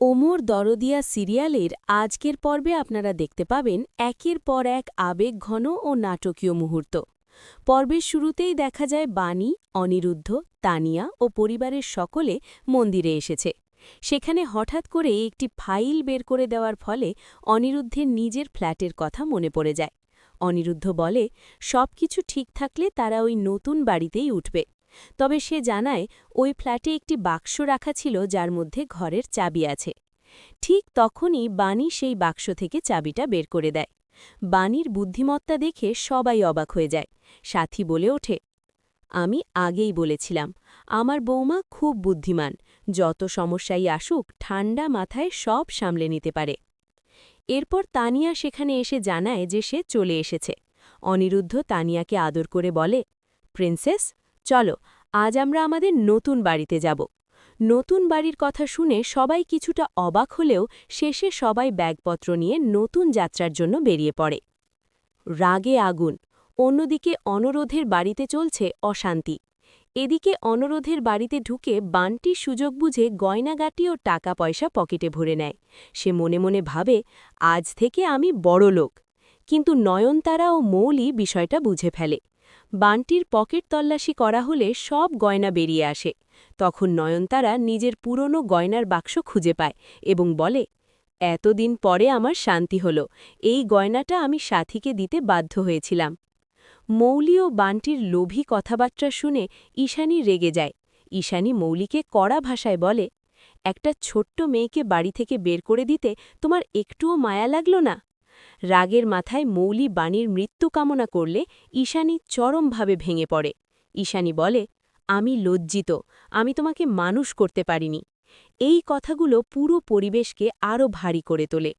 ওমর দরদিয়া সিরিয়ালের আজকের পর্বে আপনারা দেখতে পাবেন একের পর এক আবেগ ঘন ও নাটকীয় মুহূর্ত। পর্বের শুরুতেই দেখা যায় বাণী, অনিরুদ্ধ, তানিয়া ও পরিবারের সকলে মন্দিরে এসেছে। সেখানে হঠাৎ করে একটি ফাইল বের করে দেওয়ার ফলে অনিরুদ্ধের নিজের ফ্ল্যাটের কথা মনে পড়ে যায়। অনিরুদ্ধ বলে সব কিছু ঠিক থাকলে তারা ওই নতুন বাড়িতেই উঠবে। তবে সে জানায়, ওই ফ্ল্যাটে একটি বাক্স রাখা ছিল যার মধ্যে ঘরের চাবি আছে। ঠিক তখনই বাণী সেই বাক্স থেকে চাবিটা বের করে দেয়। বাণীর বুদ্ধিমত্তা দেখে সবাই অবাক হয়ে যায়। সাথী বলে ওঠে, আমি আগেই বলেছিলাম, আমার বৌমা খুব বুদ্ধিমান। যত সমস্যাই আসুক ঠান্ডা মাথায় সব সামলে নিতে পারে। এরপর তানিয়া সেখানে এসে জানায় যে সে চলে এসেছে। অনিরুদ্ধ তানিয়াকে আদর করে বলে, প্রিন্সেস চলো, আজ আমরা আমাদের নতুন বাড়িতে যাব। নতুন বাড়ির কথা শুনে সবাই কিছুটা অবাক হলেও শেষে সবাই ব্যাগপত্র নিয়ে নতুন যাত্রার জন্য বেরিয়ে পড়ে। রাগে আগুন, অন্যদিকে অনরোধের বাড়িতে চলছে অশান্তি। এদিকে অনরোধের বাড়িতে ঢুকে বানটি সুযোগ বুঝে গয়নাগাটি ও টাকা পয়সা পকেটে ভরে নেয়। সে মনে মনে ভাবে, আজ থেকে আমি বড় লোক কিন্তু নয়নতারা ও মৌলি বিষয়টা বুঝে ফেলে। বানটির পকেট তল্লাশি করা হলে সব গয়না বেরিয়ে আসে। তখন নয়নতারা নিজের পুরনো গয়নার বাক্স খুঁজে পায় এবং বলে, এতদিন পরে আমার শান্তি হল। এই গয়নাটা আমি সাথীকে দিতে বাধ্য হয়েছিলাম। মৌলি ও বানটির লোভী কথাবার্তা শুনে ঈশানী রেগে যায়। ঈশানী মৌলিকে কড়া ভাষায় বলে, একটা ছোট্ট মেয়েকে বাড়ি থেকে বের করে দিতে তোমার একটুও মায়া লাগল না? রাগের মাথায় মৌলি বাণীর মৃত্যু কামনা করলে ঈশানী চরমভাবে ভেঙে পড়ে। ঈশানী বলে, আমি লজ্জিত, আমি তোমাকে মানুষ করতে পারিনি। এই কথাগুলো পুরো পরিবেশকে আরও ভারী করে তোলে।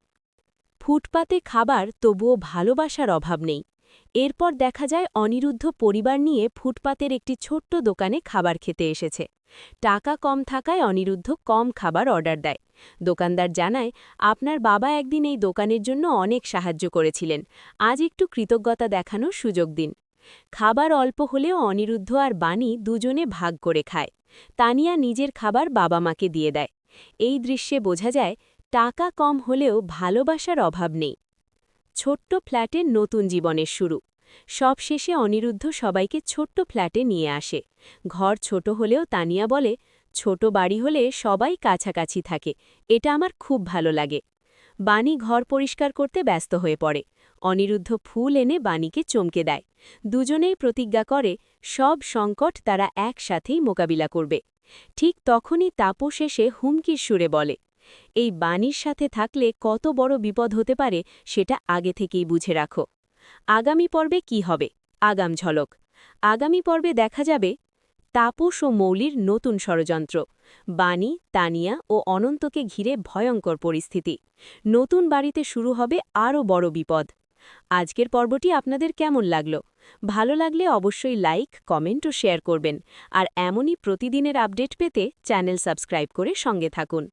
ফুটপাতে খাবার তবুও ভালোবাসার অভাব নেই। এরপর দেখা যায় অনিরুদ্ধ পরিবার নিয়ে ফুটপাতের একটি ছোট্ট দোকানে খাবার খেতে এসেছে। টাকা কম থাকায় অনিরুদ্ধ কম খাবার অর্ডার দেয়। দোকানদার জানায়, আপনার বাবা একদিন এই দোকানের জন্য অনেক সাহায্য করেছিলেন। আজ একটু কৃতজ্ঞতা দেখানোর সুযোগ দিন। খাবার অল্প হলেও অনিরুদ্ধ আর বাণী দুজনে ভাগ করে খায়। তানিয়া নিজের খাবার বাবা মাকে দিয়ে দেয়। এই দৃশ্যে বোঝা যায়, টাকা কম হলেও ভালোবাসার অভাব নেই। ছোট্ট ফ্ল্যাটের নতুন জীবনের শুরু। সবশেষে অনিরুদ্ধ সবাইকে ছোট্ট ফ্ল্যাটে নিয়ে আসে। ঘর ছোট হলেও তানিয়া বলে ছোট বাড়ি হলে সবাই কাছাকাছি থাকে। এটা আমার খুব ভালো লাগে। বাণী ঘর পরিষ্কার করতে ব্যস্ত হয়ে পড়ে। অনিরুদ্ধ ফুল এনে বাণীকে চমকে দেয়। দুজনেই প্রতিজ্ঞা করে, সব সংকট তারা একসাথেই মোকাবিলা করবে। ঠিক তখনই তাপস এসে হুমকির সুরে বলে, এই বাণীর সাথে থাকলে কত বড় বিপদ হতে পারে সেটা আগে থেকেই বুঝে রাখো। আগামী পর্বে কি হবে? আগাম ঝলক। আগামী পর্বে দেখা যাবে তাপস ও মৌলির নতুন ষড়যন্ত্র। বাণী, তানিয়া ও অনন্তকে ঘিরে ভয়ঙ্কর পরিস্থিতি। নতুন বাড়িতে শুরু হবে আরও বড় বিপদ। আজকের পর্বটি আপনাদের কেমন লাগল? ভালো লাগলে অবশ্যই লাইক, কমেন্ট ও শেয়ার করবেন। আর এমনই প্রতিদিনের আপডেট পেতে চ্যানেল সাবস্ক্রাইব করে সঙ্গে থাকুন।